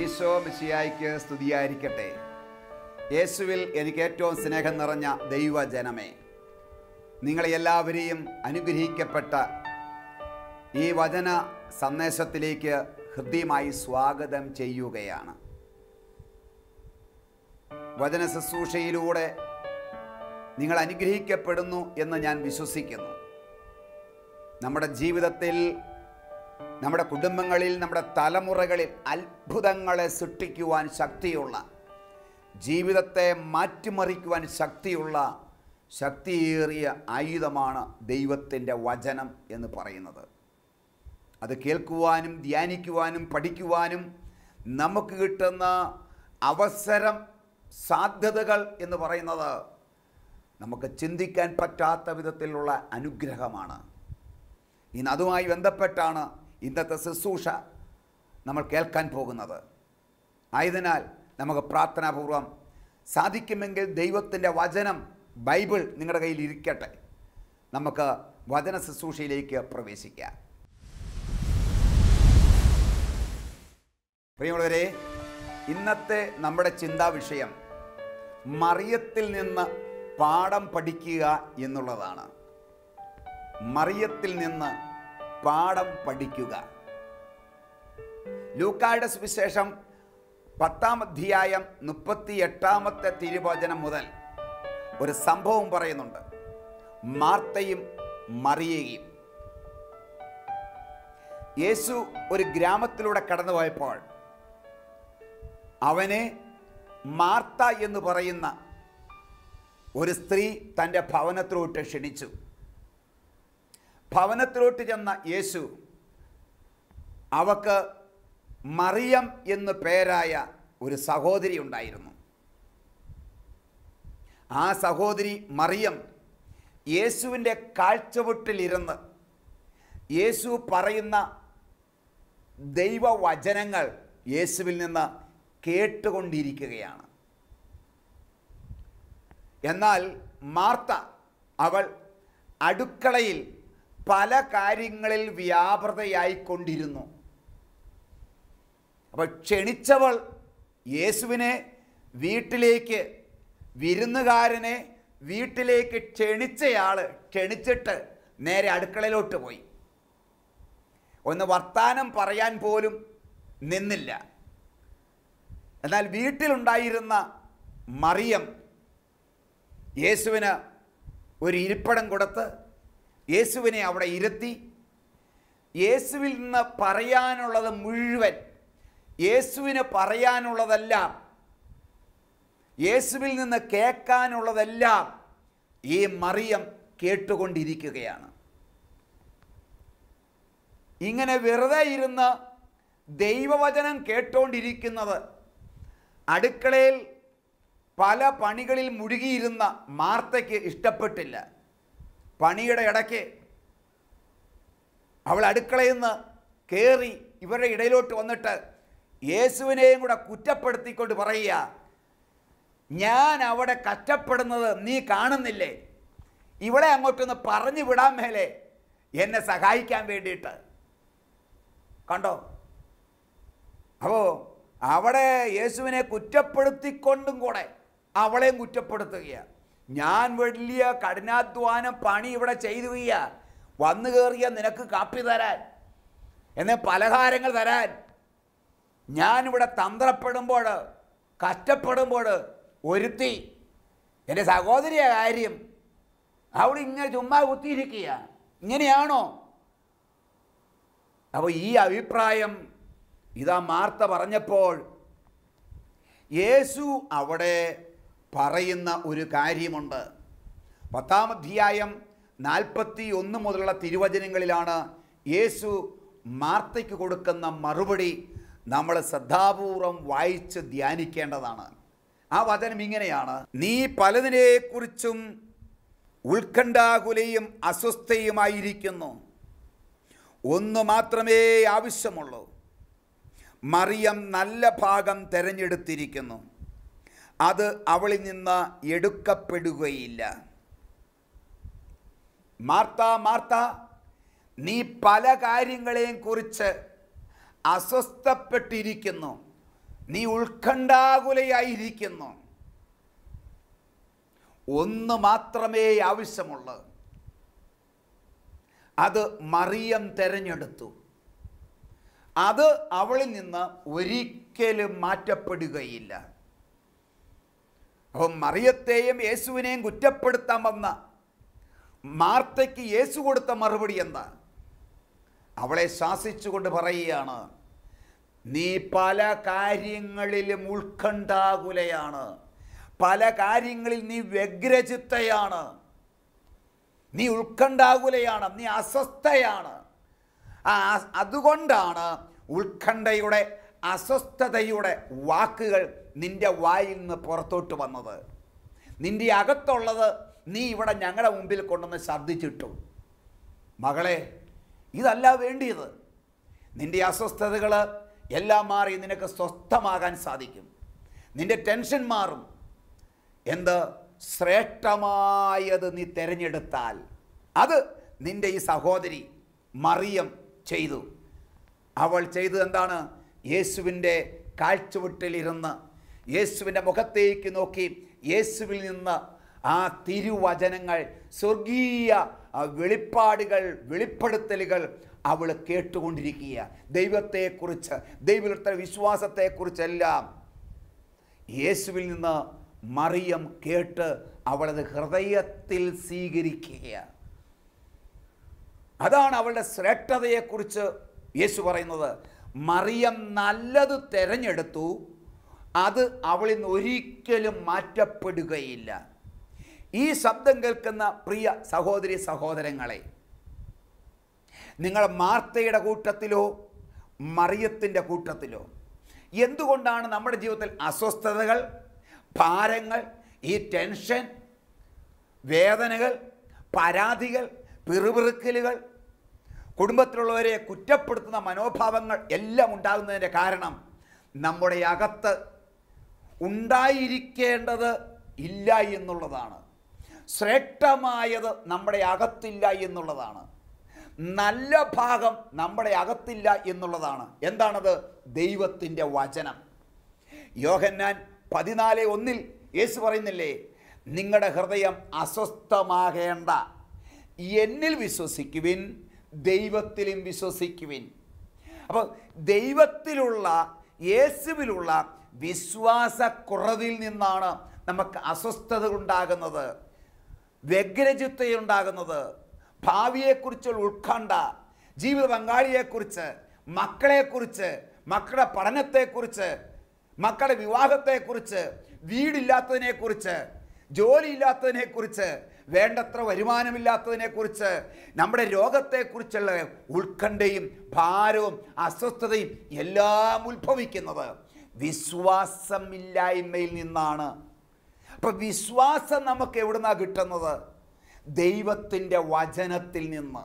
ഈശോ മിശിയായിക്ക് സ്തുതിയായിരിക്കട്ടെ. യേശുവിൽ എനിക്ക് ഏറ്റവും സ്നേഹം നിറഞ്ഞ ദൈവജനമേ നിങ്ങളെ എല്ലാവരെയും അനുഗ്രഹിക്കപ്പെട്ട ഈ വചന സന്ദേശത്തിലേക്ക് ഹൃദ്യമായി സ്വാഗതം ചെയ്യുകയാണ്. വചന ശുശ്രൂഷയിലൂടെ നിങ്ങൾ അനുഗ്രഹിക്കപ്പെടുന്നു എന്ന് ഞാൻ വിശ്വസിക്കുന്നു. നമ്മുടെ ജീവിതത്തിൽ നമ്മുടെ കുടുംബങ്ങളിൽ നമ്മുടെ തലമുറകളിൽ അത്ഭുതങ്ങളെ സൃഷ്ടിക്കുവാൻ ശക്തിയുള്ള ജീവിതത്തെ മാറ്റിമറിക്കുവാൻ ശക്തിയുള്ള ശക്തിയേറിയ ആയുധമാണ് ദൈവത്തിന്റെ വചനം എന്ന് പറയുന്നത്. അത് കേൾക്കുവാനും ധ്യാനിക്കുവാനും പഠിക്കുവാനും നമുക്ക് കിട്ടുന്ന അവസരം സാധ്യതകൾ എന്ന് പറയുന്നത് നമുക്ക് ചിന്തിക്കാൻ പറ്റാത്ത വിധത്തിലുള്ള അനുഗ്രഹമാണ്. ഇന്ന് അതുമായി ബന്ധപ്പെട്ടാണ് ഇന്നത്തെ ശുശ്രൂഷ നമ്മൾ കേൾക്കാൻ പോകുന്നത്. ആയതിനാൽ നമുക്ക് പ്രാർത്ഥനാപൂർവം സാധിക്കുമെങ്കിൽ ദൈവത്തിന്റെ വചനം ബൈബിൾ നിങ്ങളുടെ കയ്യിൽ ഇരിക്കട്ടെ. നമുക്ക് വചന ശുശ്രൂഷയിലേക്ക് പ്രവേശിക്കാം. പ്രിയമുള്ളവരെ ഇന്നത്തെ നമ്മുടെ ചിന്താ വിഷയം മറിയത്തിൽ നിന്ന് പാഠം പഠിക്കുക എന്നുള്ളതാണ്. മറിയത്തിൽ നിന്ന് പാഠം പഠിക്കുക. ലൂക്കായുടെ സുവിശേഷം പത്താം അധ്യായം മുപ്പത്തി എട്ടാമത്തെ തിരുവചനം മുതൽ ഒരു സംഭവം പറയുന്നുണ്ട്. മാർത്തയും മറിയയും. യേശു ഒരു ഗ്രാമത്തിലൂടെ കടന്നുപോയപ്പോൾ അവനെ മാർത്ത എന്ന് പറയുന്ന ഒരു സ്ത്രീ തന്റെ ഭവനത്തിലോട്ട് ക്ഷണിച്ചു. ഭവനത്തിലോട്ട് ചെന്ന യേശു അവക്ക് മറിയം എന്ന് പേരായ ഒരു സഹോദരി ഉണ്ടായിരുന്നു. ആ സഹോദരി മറിയം യേശുവിന്റെ കാഴ്ചവെട്ടിലിരുന്ന് യേശു പറയുന്ന ദൈവവചനങ്ങൾ യേശുവിൽ നിന്ന് കേട്ടുകൊണ്ടിരിക്കുകയാണ്. എന്നാൽ മാർത്ത അവൾ അടുക്കളയിൽ പല കാര്യങ്ങളിൽ വ്യാപൃതയായിക്കൊണ്ടിരുന്നു. അപ്പോൾ ക്ഷണിച്ചവൾ യേശുവിനെ വീട്ടിലേക്ക് വിരുന്നുകാരനെ വീട്ടിലേക്ക് ക്ഷണിച്ചയാൾ ക്ഷണിച്ചിട്ട് നേരെ അടുക്കളയിലോട്ട് പോയി. ഒന്ന് വർത്താനം പറയാൻ പോലും നിന്നില്ല. എന്നാൽ വീട്ടിലുണ്ടായിരുന്ന മറിയം യേശുവിന് ഒരു ഇരിപ്പിടം കൊടുത്ത് യേശുവിനെ അവിടെ ഇരുത്തി. യേശുവിൽ നിന്ന് പറയാനുള്ളത് മുഴുവൻ യേശുവിന് പറയാനുള്ളതെല്ലാം യേശുവിൽ നിന്ന് കേൾക്കാനുള്ളതെല്ലാം ഈ മറിയം കേട്ടുകൊണ്ടിരിക്കുകയാണ്. ഇങ്ങനെ വെറുതെ ഇരുന്ന് ദൈവവചനം കേട്ടുകൊണ്ടിരിക്കുന്നത് അടുക്കളയിൽ പല പണികളിൽ മുഴുകിയിരുന്ന മാർത്തയ്ക്ക് ഇഷ്ടപ്പെട്ടില്ല. പണിയുടെ ഇടയ്ക്ക് അവൾ അടുക്കളയിൽ നിന്ന് കയറി ഇവരുടെ ഇടയിലോട്ട് വന്നിട്ട് യേശുവിനെയും കൂടെ കുറ്റപ്പെടുത്തിക്കൊണ്ട് പറയുക ഞാൻ അവിടെ കഷ്ടപ്പെടുന്നത് നീ കാണുന്നില്ലേ? ഇവിടെ അങ്ങോട്ടൊന്ന് പറഞ്ഞു വിടാൻ മേലെ എന്നെ സഹായിക്കാൻ വേണ്ടിയിട്ട്. കണ്ടോ? അപ്പോൾ അവിടെ യേശുവിനെ കുറ്റപ്പെടുത്തിക്കൊണ്ടും കൂടെ അവളെയും കുറ്റപ്പെടുത്തുകയാണ് ഞാൻ വലിയ കഠിനാധ്വാനം പണി ഇവിടെ ചെയ്തു വയ്യ വന്നു കയറിയ നിനക്ക് കാപ്പി തരാൻ. എന്നെ പലഹാരങ്ങൾ തരാൻ. ഞാനിവിടെ തന്ത്രപ്പെടുമ്പോൾ കഷ്ടപ്പെടുമ്പോൾ ഒരുത്തി. എന്റെ സഹോദരിയ കാര്യം അവിടെ ഇങ്ങനെ ചുമ്മാ കുത്തിയിരിക്കുക ഇങ്ങനെയാണോ? അപ്പോൾ ഈ അഭിപ്രായം ഇതാ മാർത്ത പറഞ്ഞപ്പോൾ യേശു അവിടെ പറയുന്ന ഒരു കാര്യമുണ്ട്. പത്താം അധ്യായം നാൽപ്പത്തി ഒന്ന് മുതലുള്ള തിരുവചനങ്ങളിലാണ് യേശു മാർത്തയ്ക്ക് കൊടുക്കുന്ന മറുപടി നമ്മൾ ശ്രദ്ധാപൂർവം വായിച്ച് ധ്യാനിക്കേണ്ടതാണ്. ആ വചനം ഇങ്ങനെയാണ്. നീ പലതിനെക്കുറിച്ചും ഉത്കണ്ഠാകുലയും അസ്വസ്ഥയുമായിരിക്കുന്നു. ഒന്ന് മാത്രമേ ആവശ്യമുള്ളൂ. മറിയം നല്ല ഭാഗം തിരഞ്ഞെടുത്തിരിക്കുന്നു. അത് അവളിൽ നിന്ന് എടുക്കപ്പെടുകയില്ല. മാർത്ത മാർത്ത നീ പല കാര്യങ്ങളെയും കുറിച്ച് അസ്വസ്ഥപ്പെട്ടിരിക്കുന്നു. നീ ഉത്കണ്ഠാകുലയായിരിക്കുന്നു. ഒന്ന് മാത്രമേ ആവശ്യമുള്ളൂ. അത് മറിയം തെരഞ്ഞെടുത്തു. അത് അവളിൽ നിന്ന് ഒരിക്കലും മാറ്റപ്പെടുകയില്ല. അപ്പം മറിയത്തെയും യേശുവിനെയും കുറ്റപ്പെടുത്താൻ വന്ന മാർത്തയ്ക്ക് യേശു കൊടുത്ത മറുപടി എന്താ? അവളെ ശാസിച്ചുകൊണ്ട് പറയുകയാണ് നീ പല കാര്യങ്ങളിലും ഉത്കണ്ഠാകുലയാണ്. പല കാര്യങ്ങളിൽ നീ വ്യഗ്രചിത്തയാണ്. നീ ഉത്കണ്ഠാകുലയാണ്. നീ അസ്വസ്ഥയാണ്. അതുകൊണ്ടാണ് ഉത്കണ്ഠയുടെ അസ്വസ്ഥതയുടെ വാക്കുകൾ നിന്റെ വായിൽ നിന്ന് പുറത്തോട്ട് വന്നത്. നിന്റെ അകത്തുള്ളത് നീ ഇവിടെ ഞങ്ങളുടെ മുമ്പിൽ കൊണ്ടുവന്ന് ഛർദ്ദിച്ചിട്ടു. മകളെ ഇതല്ല വേണ്ടിയത്. നിന്റെ അസ്വസ്ഥതകൾ എല്ലാം മാറി നിനക്ക് സ്വസ്ഥമാകാൻ സാധിക്കും. നിന്റെ ടെൻഷൻ മാറും. എന്ത്? ശ്രേഷ്ഠമായത് നീ തിരഞ്ഞെടുത്താൽ. അത് നിന്റെ ഈ സഹോദരി മറിയം ചെയ്തു. അവൾ ചെയ്തത് എന്താണ്? യേശുവിന്റെ കാഴ്ചവെട്ടിലിരുന്ന് യേശുവിന്റെ മുഖത്തേക്ക് നോക്കി യേശുവിൽ നിന്ന് ആ തിരുവചനങ്ങൾ സ്വർഗീയ വെളിപ്പാടുകൾ വെളിപ്പെടുത്തലുകൾ അവൾ കേട്ടുകൊണ്ടിരിക്കുക ദൈവത്തെക്കുറിച്ച് ദൈവത്തെ വിശ്വാസത്തെക്കുറിച്ചെല്ലാം യേശുവിൽ നിന്ന് മറിയം കേട്ട് അവളത് ഹൃദയത്തിൽ സ്വീകരിക്കുക അതാണ് അവളുടെ ശ്രേഷ്ഠതയെക്കുറിച്ച് യേശു പറയുന്നത് മറിയം നല്ലത് തിരഞ്ഞെടുത്തു അത് അവളിൽ നിന്ന് ഒരിക്കലും മാറ്റപ്പെടുകയില്ല. ഈ ശബ്ദം കേൾക്കുന്ന പ്രിയ സഹോദരി സഹോദരങ്ങളെ നിങ്ങൾ മാർത്തയുടെ കൂട്ടത്തിലോ മറിയത്തിന്റെ കൂട്ടത്തിലോ എന്തുകൊണ്ടാണ് നമ്മുടെ ജീവിതത്തിൽ അസ്വസ്ഥതകൾ ഭാരങ്ങൾ ഈ ടെൻഷൻ വേദനകൾ പരാതികൾ പിറുപിറുക്കലുകൾ കുടുംബത്തിലുള്ളവരെ കുറ്റപ്പെടുത്തുന്ന മനോഭാവങ്ങൾ എല്ലാം ഉണ്ടാകുന്നതിന്റെ കാരണം നമ്മുടെ അകത്ത് ഉണ്ടായിരിക്കേണ്ടത് ഇല്ല എന്നുള്ളതാണ്. ശ്രേഷ്ഠമായത് നമ്മുടെ അകത്തില്ല എന്നുള്ളതാണ്. നല്ല ഭാഗം നമ്മുടെ അകത്തില്ല എന്നുള്ളതാണ്. എന്താണത്? ദൈവത്തിന്റെ വചനം. യോഹന്നാൻ പതിനാല് ഒന്നിൽ യേശു പറയുന്നില്ലേ നിങ്ങളുടെ ഹൃദയം അസ്വസ്ഥമാകേണ്ട. എന്നിൽ വിശ്വസിക്കുവിൻ. ദൈവത്തിലും വിശ്വസിക്കുവിൻ. അപ്പോൾ ദൈവത്തിലുള്ള യേശുവിലുള്ള വിശ്വാസക്കുറവിൽ നിന്നാണ് നമുക്ക് അസ്വസ്ഥത ഉണ്ടാകുന്നത് വ്യഗ്രചിത്തയുണ്ടാകുന്നത് ഭാവിയെക്കുറിച്ചുള്ള ഉത്കണ്ഠ ജീവിത പങ്കാളിയെക്കുറിച്ച് മക്കളെക്കുറിച്ച് മക്കളുടെ പഠനത്തെക്കുറിച്ച് മക്കളുടെ വിവാഹത്തെക്കുറിച്ച് വീടില്ലാത്തതിനെക്കുറിച്ച് ജോലിയില്ലാത്തതിനെക്കുറിച്ച് വേണ്ടത്ര വരുമാനമില്ലാത്തതിനെക്കുറിച്ച് നമ്മുടെ രോഗത്തെക്കുറിച്ചുള്ള ഉത്കണ്ഠയും ഭാരവും അസ്വസ്ഥതയും എല്ലാം ഉത്ഭവിക്കുന്നത് വിശ്വാസമില്ലായ്മയിൽ നിന്നാണ്. അപ്പം വിശ്വാസം നമുക്ക് എവിടുന്നാ കിട്ടുന്നത്? ദൈവത്തിന്റെ വചനത്തിൽ നിന്ന്.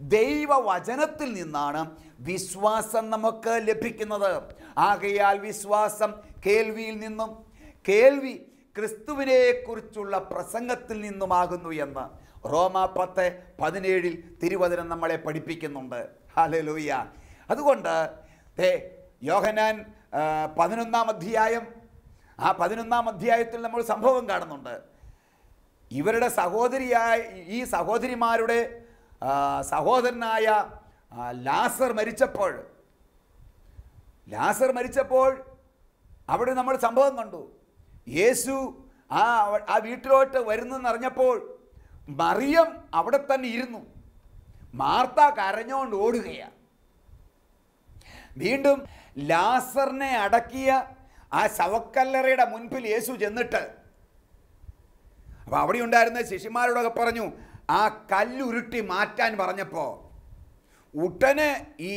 ദൈവവചനത്തിൽ നിന്നാണ് വിശ്വാസം നമുക്ക് ലഭിക്കുന്നത്. ആകയാൽ വിശ്വാസം കേൾവിയിൽ നിന്നും. കേൾവി ക്രിസ്തുവിനെ കുറിച്ചുള്ള പ്രസംഗത്തിൽ നിന്നുമാകുന്നു എന്ന്. റോമാ പത്ത് പതിനേഴിൽ തിരുവചനം നമ്മളെ പഠിപ്പിക്കുന്നുണ്ട്. ഹല്ലേലൂയ. അതുകൊണ്ട് ദേ യോഹനാൻ പതിനൊന്നാം അധ്യായം ആ പതിനൊന്നാം അധ്യായത്തിൽ നമ്മൾ സംഭവം കാണുന്നുണ്ട്. ഇവരുടെ സഹോദരിയായ ഈ സഹോദരിമാരുടെ സഹോദരനായ ലാസർ മരിച്ചപ്പോൾ ലാസർ മരിച്ചപ്പോൾ അവിടെ നമ്മൾ സംഭവം കണ്ടു. യേശു ആ ആ വീട്ടിലോട്ട് വരുന്നെന്ന് അറിഞ്ഞപ്പോൾ മറിയം അവിടെ തന്നെ ഇരുന്നു. മാർത്ത കരഞ്ഞോണ്ട് ഓടുകയാണ് വീണ്ടും ലാസറിനെ അടക്കിയ ആ ശവക്കല്ലറയുടെ മുൻപിൽ യേശു ചെന്നിട്ട് അപ്പൊ അവിടെ ഉണ്ടായിരുന്ന ശിഷ്യന്മാരോടൊക്കെ പറഞ്ഞു ആ കല്ലുരുട്ടി മാറ്റാൻ പറഞ്ഞപ്പോ ഉടനെ ഈ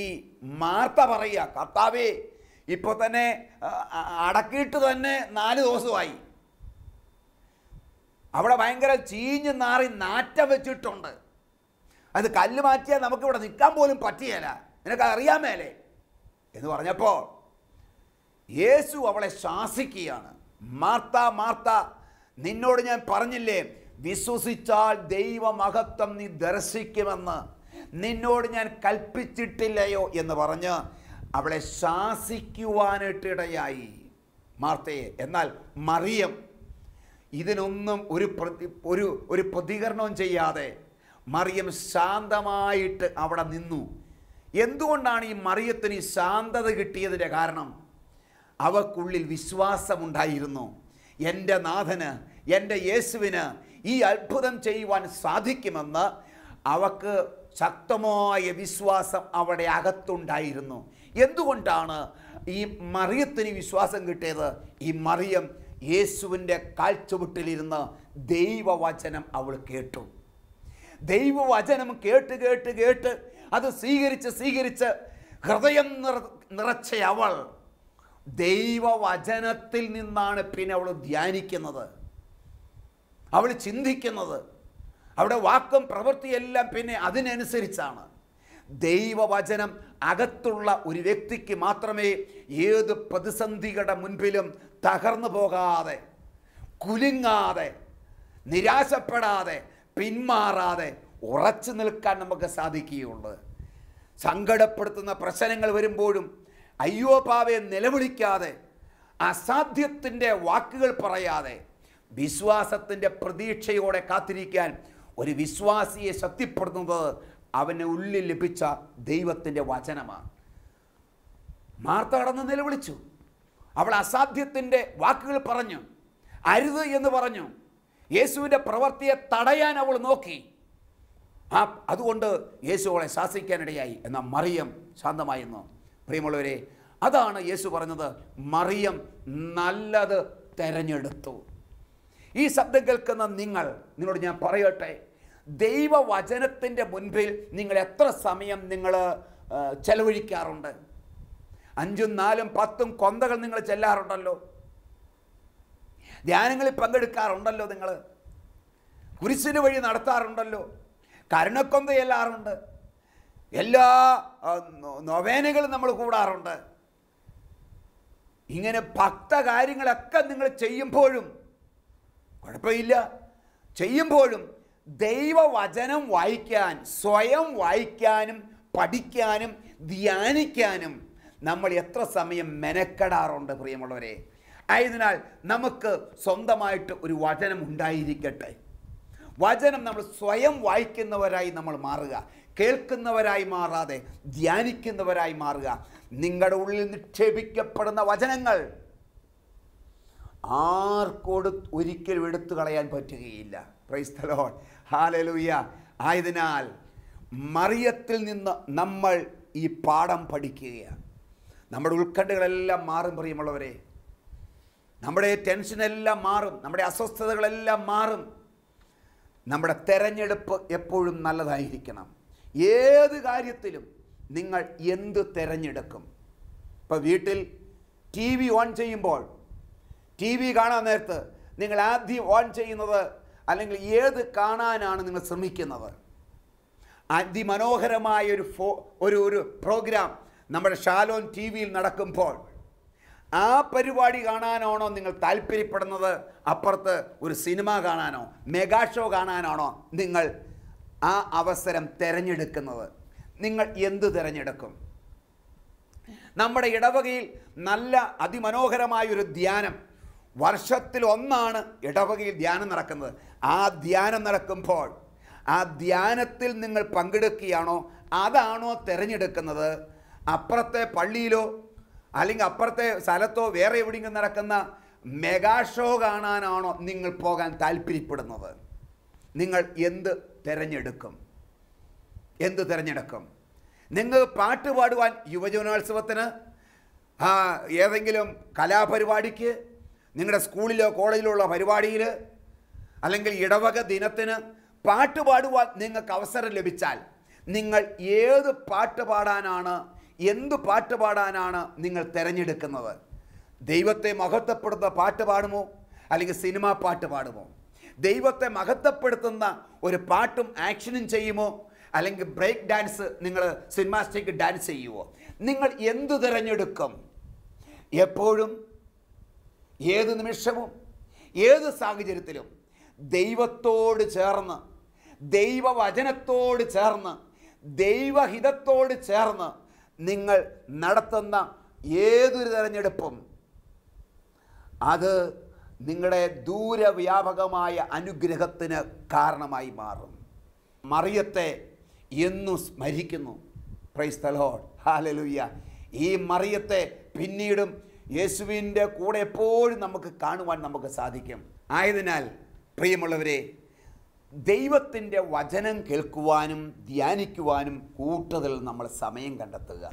മാർത്ത പറയുക കർത്താവേ ഇപ്പൊ തന്നെ അടക്കിയിട്ട് തന്നെ നാല് ദിവസമായി. അവിടെ ഭയങ്കര ചീഞ്ഞ് നാറി നാറ്റം വെച്ചിട്ടുണ്ട്. അത് കല്ല് മാറ്റിയാൽ നമുക്കിവിടെ നിൽക്കാൻ പോലും പറ്റിയല്ല നിനക്ക് അറിയാൻ മേലേ. എന്ന് പറഞ്ഞപ്പോൾ യേശു അവളെ ശാസിക്കുകയാണ്. മാർത്ത മാർത്ത നിന്നോട് ഞാൻ പറഞ്ഞില്ലേ വിശ്വസിച്ചാൽ ദൈവമഹത്വം നീ ദർശിക്കുമെന്ന്. നിന്നോട് ഞാൻ കൽപ്പിച്ചിട്ടില്ലയോ? എന്ന് പറഞ്ഞ് അവളെ ശാസിക്കുവാനിട്ടിടയായി മാർത്തയെ എന്നാൽ മറിയം ഇതിനൊന്നും ഒരു ഒരു ഒരു പ്രതികരണവും ചെയ്യാതെ മറിയം ശാന്തമായിട്ട് അവിടെ നിന്നു. എന്തുകൊണ്ടാണ് ഈ മറിയത്തിന് ഈ ശാന്തത കിട്ടിയതിന്റെ കാരണം? അവക്കുള്ളിൽ വിശ്വാസമുണ്ടായിരുന്നു. എന്റെ നാഥന് എന്റെ യേശുവിന് ഈ അത്ഭുതം ചെയ്യുവാൻ സാധിക്കുമെന്ന് അവക്ക് ശക്തമായ വിശ്വാസം അവിടെ അകത്തുണ്ടായിരുന്നു. എന്തുകൊണ്ടാണ് ഈ മറിയത്തിന് വിശ്വാസം കിട്ടിയത്? ഈ മറിയം യേശുവിന്റെ കാൽച്ചുവട്ടിലിരുന്ന് ദൈവവചനം അവൾ കേട്ടു. ദൈവവചനം കേട്ട് കേട്ട് കേട്ട് അത് സ്വീകരിച്ച് സ്വീകരിച്ച് ഹൃദയം നിറ നിറച്ച അവൾ ദൈവവചനത്തിൽ നിന്നാണ് പിന്നെ അവൾ ധ്യാനിക്കുന്നത്. അവൾ ചിന്തിക്കുന്നത്. അവിടെ വാക്കും പ്രവൃത്തിയെല്ലാം പിന്നെ അതിനനുസരിച്ചാണ്. ദൈവവചനം അകത്തുള്ള ഒരു വ്യക്തിക്ക് മാത്രമേ ഏത് പ്രതിസന്ധികളുടെ മുൻപിലും തകർന്നു പോകാതെ കുലുങ്ങാതെ നിരാശപ്പെടാതെ പിന്മാറാതെ ഉറച്ചു നിൽക്കാൻ നമുക്ക് സാധിക്കുകയുള്ളൂ. സങ്കടപ്പെടുത്തുന്ന പ്രശ്നങ്ങൾ വരുമ്പോഴും അയ്യോ പാവയെ നിലവിളിക്കാതെ അസാധ്യത്തിന്റെ വാക്കുകൾ പറയാതെ വിശ്വാസത്തിന്റെ പ്രതീക്ഷയോടെ കാത്തിരിക്കാൻ ഒരു വിശ്വാസിയെ ശക്തിപ്പെടുത്തുന്നത് അവന് ഉള്ളിൽ ലഭിച്ച ദൈവത്തിന്റെ വചനമാണ്. മാർത്ത കടന്ന് നിലവിളിച്ചു. അവൾ അസാധ്യത്തിന്റെ വാക്കുകൾ പറഞ്ഞു. അരുത് എന്ന് പറഞ്ഞു. യേശുവിന്റെ പ്രവൃത്തിയെ തടയാൻ അവൾ നോക്കി. ആ അതുകൊണ്ട് യേശു അവളെ ശാസിക്കാനിടയായി എന്നാൽ മറിയം ശാന്തമായിരുന്നു. പ്രിയമുള്ളവരെ അതാണ് യേശു പറഞ്ഞത് മറിയം നല്ലത് തെരഞ്ഞെടുത്തു. ഈ ശബ്ദം കേൾക്കുന്ന നിങ്ങൾ നിങ്ങളോട് ഞാൻ പറയട്ടെ. ദൈവവചനത്തിന്റെ മുൻപിൽ നിങ്ങൾ എത്ര സമയം നിങ്ങൾ ചെലവഴിക്കാറുണ്ട്? അഞ്ചും നാലും പത്തും കൊന്തകൾ നിങ്ങൾ ചെല്ലാറുണ്ടല്ലോ. ധ്യാനങ്ങളിൽ പങ്കെടുക്കാറുണ്ടല്ലോ നിങ്ങൾ കുരിശിന് വഴി നടത്താറുണ്ടല്ലോ. കരുണക്കൊന്ത ചെല്ലാറുണ്ട്. എല്ലാ നൊവേനകളും നമ്മൾ കൂടാറുണ്ട്. ഇങ്ങനെ ഭക്ത കാര്യങ്ങളൊക്കെ നിങ്ങൾ ചെയ്യുമ്പോഴും കുഴപ്പമില്ല. ചെയ്യുമ്പോഴും ദൈവവചനം വായിക്കാൻ സ്വയം വായിക്കാനും പഠിക്കാനും ധ്യാനിക്കാനും നമ്മൾ എത്ര സമയം മെനക്കെടാറുണ്ട് പ്രിയമുള്ളവരെ? ആയതിനാൽ നമുക്ക് സ്വന്തമായിട്ട് ഒരു വചനം ഉണ്ടായിരിക്കട്ടെ. വചനം നമ്മൾ സ്വയം വായിക്കുന്നവരായി നമ്മൾ മാറുക. കേൾക്കുന്നവരായി മാറാതെ ധ്യാനിക്കുന്നവരായി മാറുക. നിങ്ങളുടെ ഉള്ളിൽ നിക്ഷേപിക്കപ്പെടുന്ന വചനങ്ങൾ ആർക്കോട് ഒരിക്കലും എടുത്തു കളയാൻ പറ്റുകയില്ല. Praise the Lord hallelujah. ആയതിനാൽ മറിയത്തിൽ നിന്ന് നമ്മൾ ഈ പാഠം പഠിക്കുകയാണ്. നമ്മുടെ ഉത്കണ്ഠകളെല്ലാം മാറും പ്രിയമുള്ളവരെ. നമ്മുടെ ടെൻഷനെല്ലാം മാറും. നമ്മുടെ അസ്വസ്ഥതകളെല്ലാം മാറും. നമ്മുടെ തെരഞ്ഞെടുപ്പ് എപ്പോഴും നല്ലതായിരിക്കണം. ഏത് കാര്യത്തിലും നിങ്ങൾ എന്ത് തിരഞ്ഞെടുക്കും? ഇപ്പോൾ വീട്ടിൽ ടി വി ഓൺ ചെയ്യുമ്പോൾ ടി വി കാണാൻ നേരത്ത് നിങ്ങൾ ആദ്യം ഓൺ ചെയ്യുന്നത് അല്ലെങ്കിൽ ഏത് കാണാനാണ് നിങ്ങൾ ശ്രമിക്കുന്നത്? അതിമനോഹരമായ ഒരു ഫോ ഒരു ഒരു പ്രോഗ്രാം നമ്മുടെ ഷാലോൻ ടി വിയിൽ നടക്കുമ്പോൾ ആ പരിപാടി കാണാനാണോ നിങ്ങൾ താല്പര്യപ്പെടുന്നത്? അപ്പുറത്ത് ഒരു സിനിമ കാണാനോ മെഗാ ഷോ കാണാനാണോ നിങ്ങൾ ആ അവസരം തിരഞ്ഞെടുക്കുന്നത്? നിങ്ങൾ എന്ത് തിരഞ്ഞെടുക്കും? നമ്മുടെ ഇടവകയിൽ നല്ല അതിമനോഹരമായൊരു ധ്യാനം വർഷത്തിൽ ഒന്നാണ് ഇടവകയിൽ ധ്യാനം നടക്കുന്നത്. ആ ധ്യാനം നടക്കുമ്പോൾ ആ ധ്യാനത്തിൽ നിങ്ങൾ പങ്കെടുക്കുകയാണോ അതാണോ തിരഞ്ഞെടുക്കുന്നത്? അപ്പുറത്തെ പള്ളിയിലോ അല്ലെങ്കിൽ അപ്പുറത്തെ സ്ഥലത്തോ വേറെ എവിടെയെങ്കിലും നടക്കുന്ന മെഗാ ഷോ കാണാനാണോ നിങ്ങൾ പോകാൻ താല്പര്യപ്പെടുന്നത്? നിങ്ങൾ എന്ത് തിരഞ്ഞെടുക്കും? എന്ത് തിരഞ്ഞെടുക്കും? നിങ്ങൾ പാട്ട് പാടുവാൻ യുവജനോത്സവത്തിന് ഏതെങ്കിലും കലാപരിപാടിക്ക് നിങ്ങളുടെ സ്കൂളിലോ കോളേജിലോ ഉള്ള പരിപാടിയിൽ അല്ലെങ്കിൽ ഇടവക ദിനത്തിന് പാട്ട് പാടുവാൻ നിങ്ങൾക്ക് അവസരം ലഭിച്ചാൽ നിങ്ങൾ ഏത് പാട്ട് പാടാനാണ് എന്ത് പാട്ട് പാടാനാണ് നിങ്ങൾ തിരഞ്ഞെടുക്കുന്നത്? ദൈവത്തെ മഹത്വപ്പെടുത്തുന്ന പാട്ട് പാടുമോ? അല്ലെങ്കിൽ സിനിമാ പാട്ട് പാടുമോ? ദൈവത്തെ മഹത്വപ്പെടുത്തുന്ന ഒരു പാട്ടും ആക്ഷനും ചെയ്യുമോ? അല്ലെങ്കിൽ ബ്രേക്ക് ഡാൻസ് നിങ്ങൾ സിനിമാസ്റ്റിക് ഡാൻസ് ചെയ്യുമോ നിങ്ങൾ എന്തു തിരഞ്ഞെടുക്കും? എപ്പോഴും ഏത് നിമിഷവും ഏത് സാഹചര്യത്തിലും ദൈവത്തോട് ചേർന്ന് ദൈവവചനത്തോട് ചേർന്ന് ദൈവഹിതത്തോട് ചേർന്ന് നിങ്ങൾ നടത്തുന്ന ഏതൊരു തിരഞ്ഞെടുപ്പും അത് നിങ്ങളുടെ ദൂരവ്യാപകമായ അനുഗ്രഹത്തിന് കാരണമായി മാറും. മറിയത്തെ എന്നു സ്മരിക്കുന്നു. പ്രൈസ് തലോഡ് ഹാലലുയ്യ ഈ മറിയത്തെ പിന്നീടും യേശുവിന്റെ കൂടെ എപ്പോഴും നമുക്ക് കാണുവാൻ നമുക്ക് സാധിക്കും. ആയതിനാൽ പ്രിയമുള്ളവരെ ദൈവത്തിന്റെ വചനം കേൾക്കുവാനും ധ്യാനിക്കുവാനും കൂടുതൽ നമ്മൾ സമയം കണ്ടെത്തുക.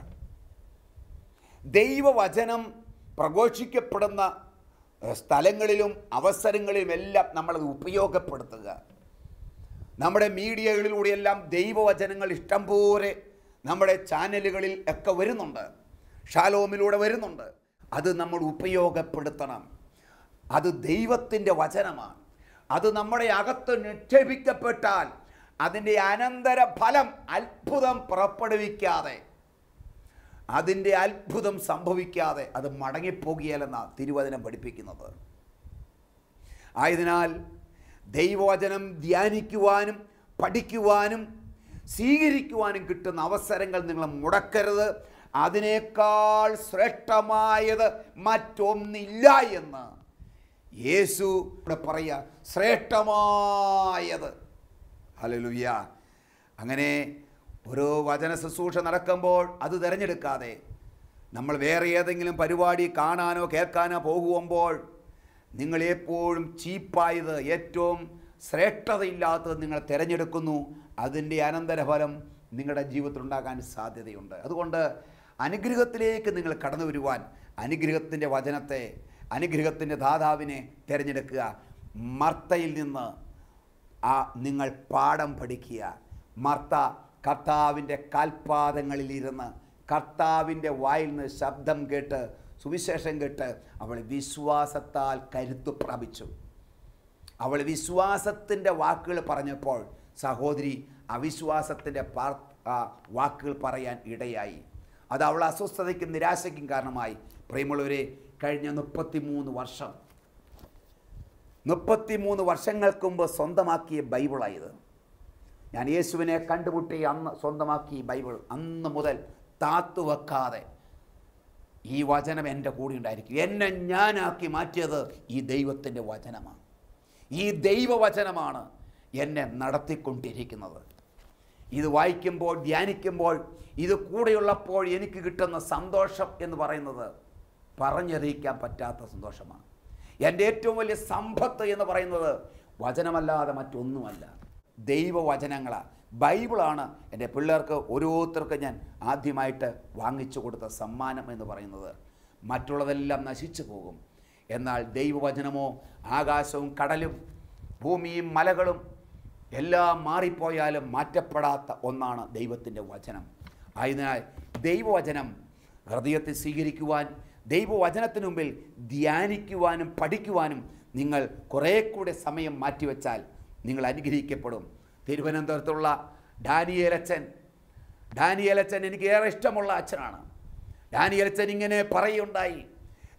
ദൈവവചനം പ്രഘോഷിക്കപ്പെടുന്ന സ്ഥലങ്ങളിലും അവസരങ്ങളിലും എല്ലാം നമ്മളത് ഉപയോഗപ്പെടുത്തുക. നമ്മുടെ മീഡിയകളിലൂടെയെല്ലാം ദൈവവചനങ്ങൾ ഇഷ്ടംപോലെ നമ്മുടെ ചാനലുകളിൽ ഒക്കെ വരുന്നുണ്ട്. ഷാലോമിലൂടെ വരുന്നുണ്ട്. അത് നമ്മൾ ഉപയോഗപ്പെടുത്തണം. അത് ദൈവത്തിന്റെ വചനമാണ്. അത് നമ്മുടെ അകത്ത് നിക്ഷേപിക്കപ്പെട്ടാൽ അതിന്റെ അനന്തര ഫലം അത്ഭുതം പുറപ്പെടുവിക്കാതെ അതിന്റെ അത്ഭുതം സംഭവിക്കാതെ അത് മടങ്ങിപ്പോകിയാലെന്നാണ് തിരുവചനം പഠിപ്പിക്കുന്നത്. ആയതിനാൽ ദൈവവചനം ധ്യാനിക്കുവാനും പഠിക്കുവാനും സ്വീകരിക്കുവാനും കിട്ടുന്ന അവസരങ്ങൾ നിങ്ങൾ മുടക്കരുത്. അതിനേക്കാൾ ശ്രേഷ്ഠമായത് മറ്റൊന്നില്ല എന്ന് യേശു ഇവിടെ പറയുക ശ്രേഷ്ഠമായത്. ഹലലുയ്യ അങ്ങനെ ഒരു വചന ശുശ്രൂഷ നടക്കുമ്പോൾ അത് തിരഞ്ഞെടുക്കാതെ നമ്മൾ വേറെ ഏതെങ്കിലും പരിപാടി കാണാനോ കേൾക്കാനോ പോകുമ്പോൾ നിങ്ങൾ എപ്പോഴും ചീപ്പായത് ഏറ്റവും ശ്രേഷ്ഠതയില്ലാത്തത് നിങ്ങൾ തിരഞ്ഞെടുക്കുന്നു. അതിന്റെ അനന്തരഫലം നിങ്ങളുടെ ജീവിതത്തിൽ ഉണ്ടാകാൻ സാധ്യതയുണ്ട്. അതുകൊണ്ട് അനുഗ്രഹത്തിലേക്ക് നിങ്ങൾ കടന്നു വരുവാൻ അനുഗ്രഹത്തിന്റെ വചനത്തെ അനുഗ്രഹത്തിന്റെ ദാതാവിനെ തിരഞ്ഞെടുക്കുക. മർത്തയിൽ നിന്ന് ആ നിങ്ങൾ പാഠം പഠിക്കുക. മർത്ത കർത്താവിന്റെ കാൽപാദങ്ങളിലിരുന്ന് കർത്താവിന്റെ വായിൽ നിന്ന് ശബ്ദം കേട്ട് സുവിശേഷം കേട്ട് അവൾ വിശ്വാസത്താൽ കരുത്തു പ്രാപിച്ചു. അവൾ വിശ്വാസത്തിന്റെ വാക്കുകൾ പറഞ്ഞപ്പോൾ സഹോദരി അവിശ്വാസത്തിന്റെ വാക്കുകൾ പറയാൻ ഇടയായി. അത് അവൾ അസ്വസ്ഥതയ്ക്കും നിരാശയ്ക്കും കാരണമായി. പ്രിയമുള്ളവരെ കഴിഞ്ഞ മുപ്പത്തിമൂന്ന് വർഷം മുപ്പത്തിമൂന്ന് വർഷങ്ങൾക്ക് മുമ്പ് സ്വന്തമാക്കിയ ബൈബിളായത്. ഞാൻ യേശുവിനെ കണ്ടുമുട്ടി അന്ന് സ്വന്തമാക്കി ബൈബിൾ. അന്ന് മുതൽ താത്തു വെക്കാതെ ഈ വചനം എന്റെ കൂടെ ഉണ്ടായിരിക്കും. എന്നെ ഞാനാക്കി മാറ്റിയത് ഈ ദൈവത്തിന്റെ വചനമാണ്. ഈ ദൈവവചനമാണ് എന്നെ നടത്തിക്കൊണ്ടിരിക്കുന്നത്. ഇത് വായിക്കുമ്പോൾ ധ്യാനിക്കുമ്പോൾ ഇത് കൂടെയുള്ളപ്പോൾ എനിക്ക് കിട്ടുന്ന സന്തോഷം എന്ന് പറയുന്നത് പറഞ്ഞറിയിക്കാൻ പറ്റാത്ത സന്തോഷമാണ്. എന്റെ ഏറ്റവും വലിയ സമ്പത്ത് എന്ന് പറയുന്നത് വചനമല്ലാതെ മറ്റൊന്നുമല്ല. ദൈവവചനങ്ങളാണ് ബൈബിളാണ് എന്റെ പിള്ളേർക്ക് ഓരോരുത്തർക്ക് ഞാൻ ആദ്യമായിട്ട് വാങ്ങിച്ചു കൊടുത്ത സമ്മാനം എന്ന് പറയുന്നത്. മറ്റുള്ളതെല്ലാം നശിച്ചു പോകും. എന്നാൽ ദൈവവചനമോ ആകാശവും കടലും ഭൂമിയും മലകളും എല്ലാം മാറിപ്പോയാലും മാറ്റപ്പെടാത്ത ഒന്നാണ് ദൈവത്തിന്റെ വചനം. ആയതിനാൽ ദൈവവചനം ഹൃദയത്തിൽ സ്വീകരിക്കുവാൻ ദൈവവചനത്തിന് മുമ്പിൽ ധ്യാനിക്കുവാനും പഠിക്കുവാനും നിങ്ങൾ കുറേ കൂടെ സമയം മാറ്റിവെച്ചാൽ നിങ്ങൾ അനുഗ്രഹിക്കപ്പെടും. തിരുവനന്തപുരത്തുള്ള ഡാനിയേലച്ചൻ ഡാനിയേലച്ചൻ എനിക്ക് ഏറെ ഇഷ്ടമുള്ള അച്ഛനാണ്. ഡാനിയേലച്ചൻ ഇങ്ങനെ പറയുണ്ടായി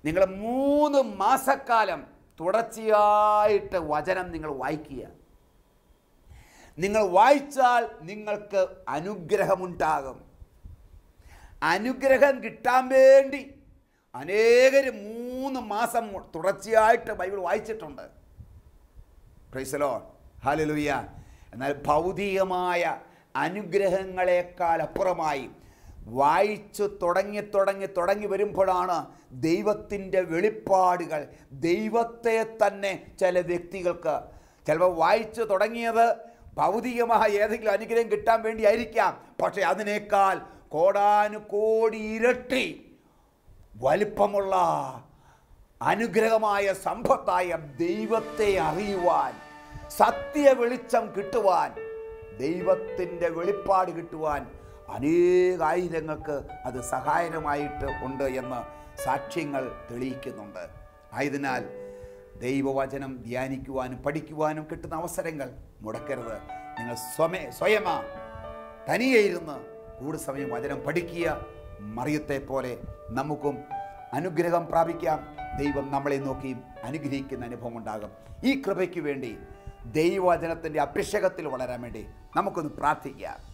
നിങ്ങൾ മൂന്ന് മാസക്കാലം തുടർച്ചയായിട്ട് വചനം നിങ്ങൾ വായിക്കുക. നിങ്ങൾ വായിച്ചാൽ നിങ്ങൾക്ക് അനുഗ്രഹമുണ്ടാകും. അനുഗ്രഹം കിട്ടാൻ വേണ്ടി അനേകർ മൂന്ന് മാസം തുടർച്ചയായിട്ട് ബൈബിൾ വായിച്ചിട്ടുണ്ട്. ക്രൈസലോ ഹാലലുയ്യ എന്നാൽ ഭൗതികമായ അനുഗ്രഹങ്ങളെക്കാൾ അപ്പുറമായി വായിച്ചു തുടങ്ങി തുടങ്ങി തുടങ്ങി വരുമ്പോഴാണ് ദൈവത്തിന്റെ വെളിപ്പാടുകൾ. ദൈവത്തെ തന്നെ ചില വ്യക്തികൾക്ക് ചിലപ്പോൾ വായിച്ചു തുടങ്ങിയത് ഭൗതികമായ ഏതെങ്കിലും അനുഗ്രഹം കിട്ടാൻ വേണ്ടിയായിരിക്കാം. പക്ഷേ അതിനേക്കാൾ കോടാനുകോടി ഇരട്ടി വലിപ്പമുള്ള അനുഗ്രഹമായ സമ്പത്തായ ദൈവത്തെ അറിയുവാൻ സത്യ വെളിച്ചം കിട്ടുവാൻ ദൈവത്തിന്റെ വെളിപ്പാട് കിട്ടുവാൻ അനേകായിരങ്ങൾക്ക് അത് സഹായകമായിട്ട് ഉണ്ട് എന്ന് സാക്ഷ്യങ്ങൾ തെളിയിക്കുന്നുണ്ട്. ആയതിനാൽ ദൈവവചനം ധ്യാനിക്കുവാനും പഠിക്കുവാനും കിട്ടുന്ന അവസരങ്ങൾ മുടക്കരുത്. നിങ്ങൾ സ്വമേ സ്വയമാ തനിയെ ഇരുന്ന് കൂടുതൽ സമയം വചനം പഠിക്കുക. മറിയത്തെ പോലെ നമുക്കും അനുഗ്രഹം പ്രാപിക്കാം. ദൈവം നമ്മളെ നോക്കിയും അനുഗ്രഹിക്കുന്ന അനുഭവം ഉണ്ടാകും. ഈ കൃപയ്ക്ക് വേണ്ടി ദൈവവചനത്തിന്റെ അഭിഷേകത്തിൽ വളരാൻ വേണ്ടി നമുക്കൊന്ന് പ്രാർത്ഥിക്കാം.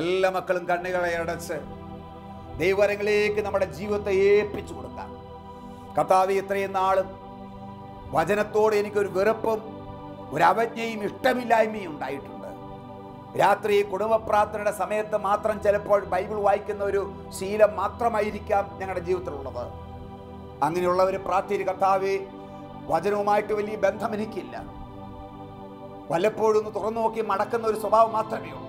എല്ലാ മക്കളും കണ്ണുകളെ അടച്ച് ദൈവരങ്ങളിലേക്ക് നമ്മുടെ ജീവിതത്തെ ഏൽപ്പിച്ചു കൊടുക്കാം. കർത്താവ് ഇത്രയും നാളും വചനത്തോട് എനിക്കൊരു വെറുപ്പും ഒരു അവജ്ഞയും ഇഷ്ടമില്ലായ്മയും ഉണ്ടായിട്ടുണ്ട്. രാത്രി കുടുംബ പ്രാർത്ഥനയുടെ സമയത്ത് മാത്രം ചിലപ്പോൾ ബൈബിൾ വായിക്കുന്ന ഒരു ശീലം മാത്രമായിരിക്കാം ഞങ്ങളുടെ ജീവിതത്തിലുള്ളത്. അങ്ങനെയുള്ളവർ പ്രാർത്ഥിരി കർത്താവെ വചനവുമായിട്ട് വലിയ ബന്ധം എനിക്കില്ല. വല്ലപ്പോഴും ഒന്ന് തുറന്നു നോക്കി മടക്കുന്ന ഒരു സ്വഭാവം മാത്രമേ ഉള്ളൂ.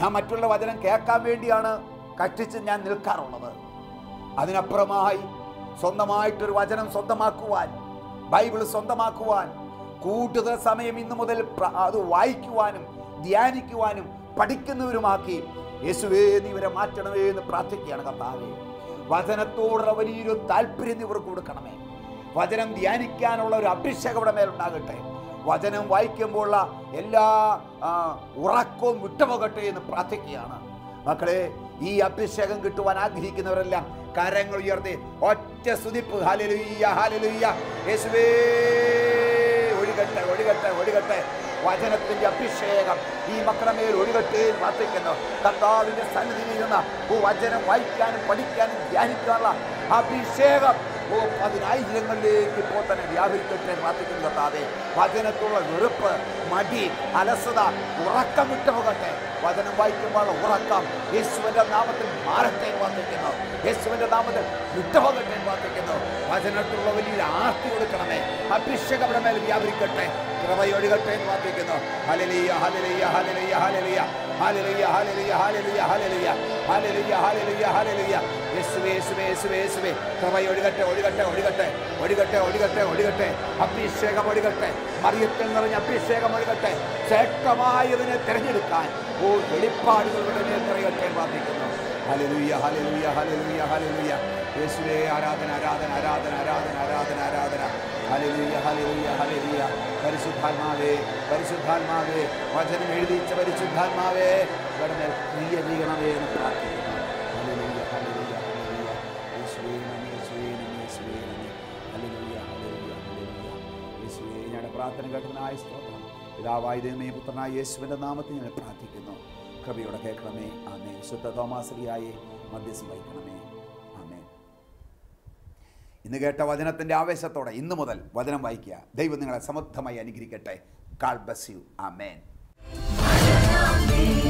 ഞാൻ മറ്റുള്ള വചനം കേൾക്കാൻ വേണ്ടിയാണ് കഷ്ടിച്ച് ഞാൻ നിൽക്കാറുള്ളത്. അതിനപ്പുറമായി സ്വന്തമായിട്ടൊരു വചനം സ്വന്തമാക്കുവാൻ ബൈബിൾ സ്വന്തമാക്കുവാൻ കൂടുതൽ സമയം ഇന്നു മുതൽ അത് വായിക്കുവാനും ധ്യാനിക്കുവാനും പഠിക്കുന്നവരുമാക്കി യേശുവേ നീ ഇവരെ മാറ്റണമേ എന്ന് പ്രാർത്ഥിക്കുകയാണ് കർത്താവെ. വചനത്തോടുള്ള വലിയൊരു താല്പര്യം ഇവർക്ക് കൊടുക്കണമേ. വചനം ധ്യാനിക്കാനുള്ള ഒരു അഭിഷേകം ഇവിടെ മേലുണ്ടാകട്ടെ. വചനം വായിക്കുമ്പോഴുള്ള എല്ലാ ഉറക്കവും വിട്ടുപോകട്ടെ എന്ന് പ്രാർത്ഥിക്കുകയാണ്. മക്കളെ ഈ അഭിഷേകം കിട്ടുവാൻ ആഗ്രഹിക്കുന്നവരെല്ലാം കരങ്ങൾ ഉയർത്തി ഒറ്റ ഹാലലുയ്യ യേശുവേ ഒഴുകട്ടെ ഒഴുകട്ടെ ഒഴുകട്ടെ. വചനത്തിന്റെ അഭിഷേകം ഈ മക്കളുടെ മേൽ ഒഴുകട്ടെ എന്ന് പ്രാർത്ഥിക്കുന്നു. കർത്താവിന്റെ സന്നിധിയിൽ നിന്ന് വചനം വായിക്കാനും പഠിക്കാനും ധ്യാനിക്കാനുള്ള അഭിഷേകം ഓ പതിനായിരങ്ങളിലേക്ക് ഇപ്പോൾ തന്നെ വ്യാപരിക്കട്ടെ പ്രാർത്ഥിക്കുന്നു കത്താതെ വചനത്തുള്ള വെറുപ്പ് മടി അലസത ഉറക്കം വിട്ടുപോകട്ടെ വചനം വായിക്കുമ്പോൾ ഉറക്കം യേശുവിന്റെ നാമത്തിൽ മാറട്ടെ പ്രാർത്ഥിക്കുന്നു. യേശുവിന്റെ നാമത്തിൽ വിട്ടുപോകട്ടെ പ്രാർത്ഥിക്കുന്നു. വചനത്തിലുള്ള വലിയ ആർത്തി കൊടുക്കണമേ. അഭിഷേകം മേൽ വ്യാപരിക്കട്ടെ കൃപയൊഴുകട്ടെ എന്ന് പ്രാർത്ഥിക്കുന്നു. ഹലലിയ ഹലലിയ ഹലലിയ ഹലലിയ ഹാലലിയ ഹാലലിയ ഹാലലിയ ഹാലലിയ ഹാലലിയ ഹാലലിയ ഹാലലിയ യേശുവേ യേശുവേ യേശുവേ യേശുവേ. കൃപ ഒഴുകട്ടെ ഒഴുകട്ടെ. ഒഴുകട്ടെ ഒഴുകട്ടെ ഒഴുകട്ടെ. ഒഴുകട്ടെ അഭിഷേകം ഒഴുകട്ടെ. മറിയത്തിൽ നിറഞ്ഞ അഭിഷേകം ഒഴുകട്ടെ. ശ്രേഷ്ഠമായതിനെ തിരഞ്ഞെടുക്കാൻ ഓ വെളിപ്പാടുകളുടെ നിറയട്ടെ പ്രാർത്ഥിക്കുന്നു. ഹലലുയ ഹലലുയ ഹലലുയ ഹലലുയ യേശുവേ ആരാധന ആരാധന ആരാധന ആരാധന ആരാധന ആരാധന. ഹലിയ ഹലിയ ഹലിയ പരിശുദ്ധാത്മാവേ പരിശുദ്ധാത്മാവേ. വചനം പരിശുദ്ധാത്മാവേ. ഇവിടെ ക്രിയ എന്ന് പ്രാർത്ഥിക്കുന്നു. പ്രാർത്ഥന കേട്ടതിനായ സ്തോത്രം. പിതാവായ ദൈവമേ പുത്രനായ യേശുവിന്റെ നാമത്തിൽ ഞാൻ പ്രാർത്ഥിക്കുന്നു. കൃപയോടെ കേൾക്കണമേ. ആമേ ശുദ്ധ തോമാശ്രീയായി മദ്യസം വഹിക്കണമേ. ഇന്ന് കേട്ട വചനത്തിന്റെ ആവേശത്തോടെ ഇന്നു മുതൽ വചനം വായിക്കുക. ദൈവം നിങ്ങളെ സമൃദ്ധമായി അനുഗ്രഹിക്കട്ടെ. കാൾ ബസ് യു ആമേൻ ഓരുമോ